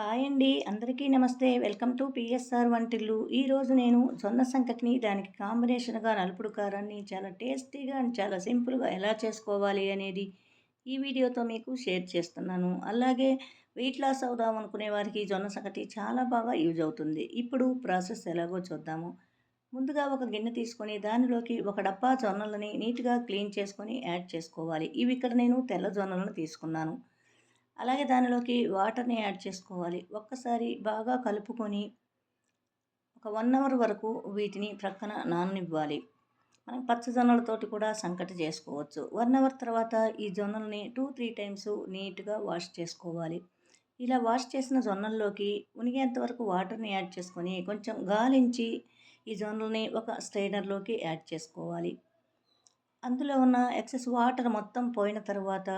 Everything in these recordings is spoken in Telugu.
హాయ్ అండి. అందరికీ నమస్తే. వెల్కమ్ టు పిఎస్ఆర్ వంటిల్లు. ఈరోజు నేను జొన్న సంకటిని దానికి కాంబినేషన్గా నలుపుడు కారాన్ని చాలా టేస్టీగా అండ్ చాలా సింపుల్గా ఎలా చేసుకోవాలి అనేది ఈ వీడియోతో మీకు షేర్ చేస్తున్నాను. అలాగే వెయిట్ లాస్ అవుదాం అనుకునే వారికి జొన్న సంకటి చాలా బాగా యూజ్ అవుతుంది. ఇప్పుడు ప్రాసెస్ ఎలాగో చూద్దాము. ముందుగా ఒక గిన్నె తీసుకొని దానిలోకి ఒక డబ్బా జొన్నలని నీట్గా క్లీన్ చేసుకొని యాడ్ చేసుకోవాలి. ఇవి ఇక్కడ నేను తెల్ల జొన్నలను తీసుకున్నాను. అలాగే దానిలోకి వాటర్ని యాడ్ చేసుకోవాలి. ఒక్కసారి బాగా కలుపుకొని ఒక వన్ అవర్ వరకు వీటిని ప్రక్కన నాననివ్వాలి. మనం పచ్చజొన్నలతోటి కూడా సంకటి చేసుకోవచ్చు. వన్ అవర్ తర్వాత ఈ జొన్నల్ని టూ త్రీ టైమ్స్ నీట్గా వాష్ చేసుకోవాలి. ఇలా వాష్ చేసిన జొన్నల్లోకి ఉనిగేంత వరకు వాటర్ని యాడ్ చేసుకొని కొంచెం గాలించి ఈ జొన్నల్ని ఒక స్ట్రైనర్లోకి యాడ్ చేసుకోవాలి. అందులో ఉన్న ఎక్సెస్ వాటర్ మొత్తం పోయిన తర్వాత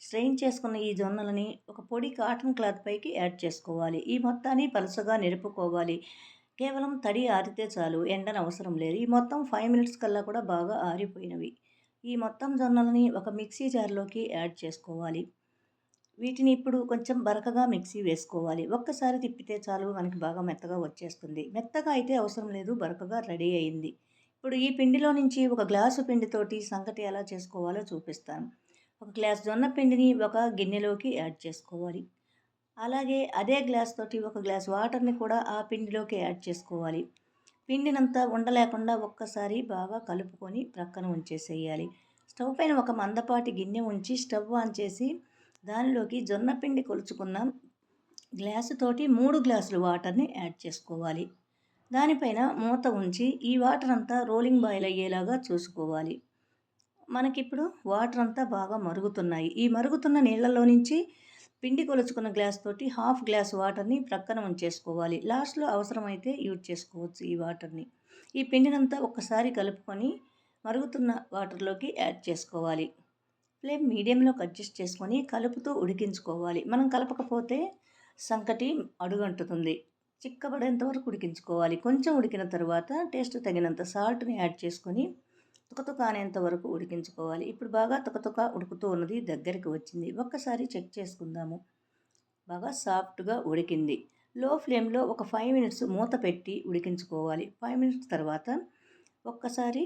స్ట్రెయిన్ చేసుకున్న ఈ జొన్నలని ఒక పొడి కాటన్ క్లాత్ పైకి యాడ్ చేసుకోవాలి. ఈ మొత్తాన్ని పలుసగా నిలుపుకోవాలి. కేవలం తడి ఆరితే చాలు ఎండన అవసరం లేదు. ఈ మొత్తం ఫైవ్ మినిట్స్ కల్లా కూడా బాగా ఆరిపోయినవి. ఈ మొత్తం జొన్నలని ఒక మిక్సీ జార్లోకి యాడ్ చేసుకోవాలి. వీటిని ఇప్పుడు కొంచెం బరకగా మిక్సీ వేసుకోవాలి. ఒక్కసారి తిప్పితే చాలు మనకి బాగా మెత్తగా వచ్చేస్తుంది. మెత్తగా అయితే అవసరం లేదు బరకగా రెడీ అయింది. ఇప్పుడు ఈ పిండిలో నుంచి ఒక గ్లాసు పిండితోటి సంగటి ఎలా చేసుకోవాలో చూపిస్తాను. ఒక గ్లాస్ జొన్న పిండిని ఒక గిన్నెలోకి యాడ్ చేసుకోవాలి. అలాగే అదే గ్లాస్ తోటి ఒక గ్లాస్ వాటర్ని కూడా ఆ పిండిలోకి యాడ్ చేసుకోవాలి. పిండినంతా ఉండలేకుండా ఒక్కసారి బాగా కలుపుకొని ప్రక్కన ఉంచేసేయాలి. స్టవ్ పైన ఒక మందపాటి గిన్నె ఉంచి స్టవ్ ఆన్ చేసి దానిలోకి జొన్న పిండి కొలుచుకున్న గ్లాసు తోటి మూడు గ్లాసులు వాటర్ని యాడ్ చేసుకోవాలి. దానిపైన మూత ఉంచి ఈ వాటర్ అంతా రోలింగ్ బాయిల్ అయ్యేలాగా చూసుకోవాలి. మనకిప్పుడు వాటర్ అంతా బాగా మరుగుతున్నాయి. ఈ మరుగుతున్న నీళ్ళలో నుంచి పిండి కొలుచుకున్న గ్లాస్ తోటి హాఫ్ గ్లాస్ వాటర్ని ప్రక్కన ఉంచేసుకోవాలి. లాస్ట్లో అవసరమైతే యూజ్ చేసుకోవచ్చు ఈ వాటర్ని. ఈ పిండినంతా ఒక్కసారి కలుపుకొని మరుగుతున్న వాటర్లోకి యాడ్ చేసుకోవాలి. ఫ్లేమ్ మీడియంలోకి అడ్జస్ట్ చేసుకొని కలుపుతూ ఉడికించుకోవాలి. మనం కలపకపోతే సంకటి అడుగంటుతుంది. చిక్కబడేంత వరకు ఉడికించుకోవాలి. కొంచెం ఉడికిన తర్వాత టేస్ట్ తగినంత సాల్ట్ని యాడ్ చేసుకొని తుకతుక అనేంత వరకు ఉడికించుకోవాలి. ఇప్పుడు బాగా తుకతుక ఉడుకుతూ ఉన్నది దగ్గరికి వచ్చింది. ఒక్కసారి చెక్ చేసుకుందాము. బాగా సాఫ్ట్గా ఉడికింది. లో ఫ్లేమ్లో ఒక ఫైవ్ మినిట్స్ మూత పెట్టి ఉడికించుకోవాలి. ఫైవ్ మినిట్స్ తర్వాత ఒక్కసారి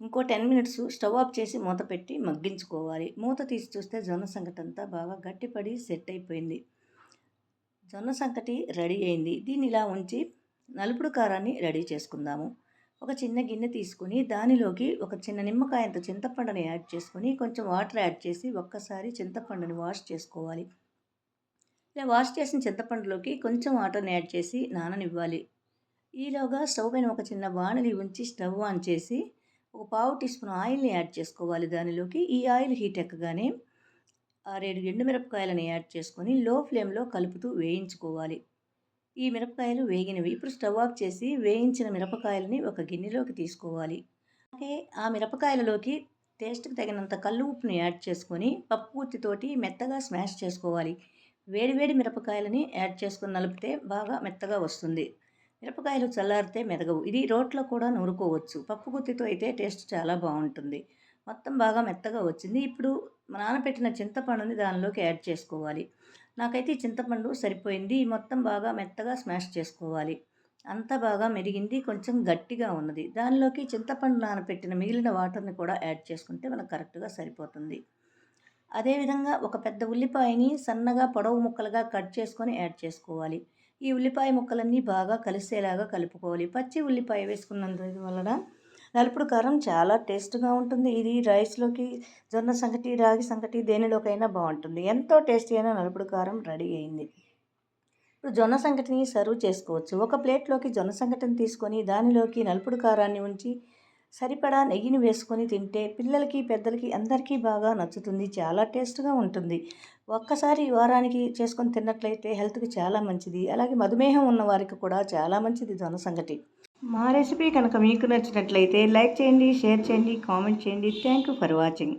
ఇంకో టెన్ మినిట్స్ స్టవ్ ఆఫ్ చేసి మూత పెట్టి మగ్గించుకోవాలి. మూత తీసి చూస్తే జొన్న సంకటి అంతా బాగా గట్టిపడి సెట్ అయిపోయింది. జొన్న సంకటి రెడీ అయింది. దీన్ని ఇలా ఉంచి నలుపుడు కారాన్ని రెడీ చేసుకుందాము. ఒక చిన్న గిన్నె తీసుకుని దానిలోకి ఒక చిన్న నిమ్మకాయంత చింతపండుని యాడ్ చేసుకొని కొంచెం వాటర్ యాడ్ చేసి ఒక్కసారి చింతపండుని వాష్ చేసుకోవాలి. ఇలా వాష్ చేసిన చింతపండులోకి కొంచెం వాటర్ని యాడ్ చేసి నాననివ్వాలి. ఈలోగా స్టవ్ పైన ఒక చిన్న బాణలి ఉంచి స్టవ్ ఆన్ చేసి ఒక పావు టీ స్పూన్ ఆయిల్ని యాడ్ చేసుకోవాలి దానిలోకి. ఈ ఆయిల్ హీట్ ఎక్కగానే ఆరేడు ఎండుమిరపకాయలని యాడ్ చేసుకొని లో ఫ్లేమ్లో కలుపుతూ వేయించుకోవాలి. ఈ మిరపకాయలు వేగినవి. ఇప్పుడు స్టవ్ ఆఫ్ చేసి వేయించిన మిరపకాయలని ఒక గిన్నెలోకి తీసుకోవాలి. అలాగే ఆ మిరపకాయలలోకి టేస్ట్కి తగినంత కళ్ళు ఉప్పుని యాడ్ చేసుకొని పప్పు మెత్తగా స్మాష్ చేసుకోవాలి. వేడివేడి మిరపకాయలని యాడ్ చేసుకొని నలిపితే బాగా మెత్తగా వస్తుంది. మిరపకాయలు చల్లారితే మెదగవు. ఇది రోట్లో కూడా నూరుకోవచ్చు. పప్పు గుత్తితో అయితే టేస్ట్ చాలా బాగుంటుంది. మొత్తం బాగా మెత్తగా వచ్చింది. ఇప్పుడు నానబెట్టిన చింతపండుని దానిలోకి యాడ్ చేసుకోవాలి. నాకైతే చింతపండు సరిపోయింది. మొత్తం బాగా మెత్తగా స్మాష్ చేసుకోవాలి. అంతా బాగా మెరిగింది. కొంచెం గట్టిగా ఉన్నది. దానిలోకి చింతపండు నానపెట్టిన మిగిలిన వాటర్ని కూడా యాడ్ చేసుకుంటే మనకు కరెక్ట్గా సరిపోతుంది. అదేవిధంగా ఒక పెద్ద ఉల్లిపాయని సన్నగా పొడవు ముక్కలుగా కట్ చేసుకొని యాడ్ చేసుకోవాలి. ఈ ఉల్లిపాయ ముక్కలన్నీ బాగా కలిసేలాగా కలుపుకోవాలి. పచ్చి ఉల్లిపాయ వేసుకున్నందు వలన నలుపుడు కారం చాలా టేస్ట్గా ఉంటుంది. ఇది రైస్లోకి జొన్న సంగటి రాగి సంగటి దేనిలోకైనా బాగుంటుంది. ఎంతో టేస్టీ అయిన నలుపుడు కారం రెడీ అయింది. ఇప్పుడు జొన్న సంగటిని సర్వ్ చేసుకోవచ్చు. ఒక ప్లేట్లోకి జొన్న సంగటిని తీసుకొని దానిలోకి నలుపుడు కారాన్ని ఉంచి సరిపడా నెయ్యిని వేసుకొని తింటే పిల్లలకి పెద్దలకి అందరికీ బాగా నచ్చుతుంది. చాలా టేస్ట్గా ఉంటుంది. ఒక్కసారి వారానికి చేసుకొని తిన్నట్లయితే హెల్త్కి చాలా మంచిది. అలాగే మధుమేహం ఉన్న వారికి కూడా చాలా మంచిది జొన్న సంగటి. మా రెసిపీ కనుక మీకు నచ్చినట్లయితే లైక్ చేయండి షేర్ చేయండి కామెంట్ చేయండి. Thank you for watching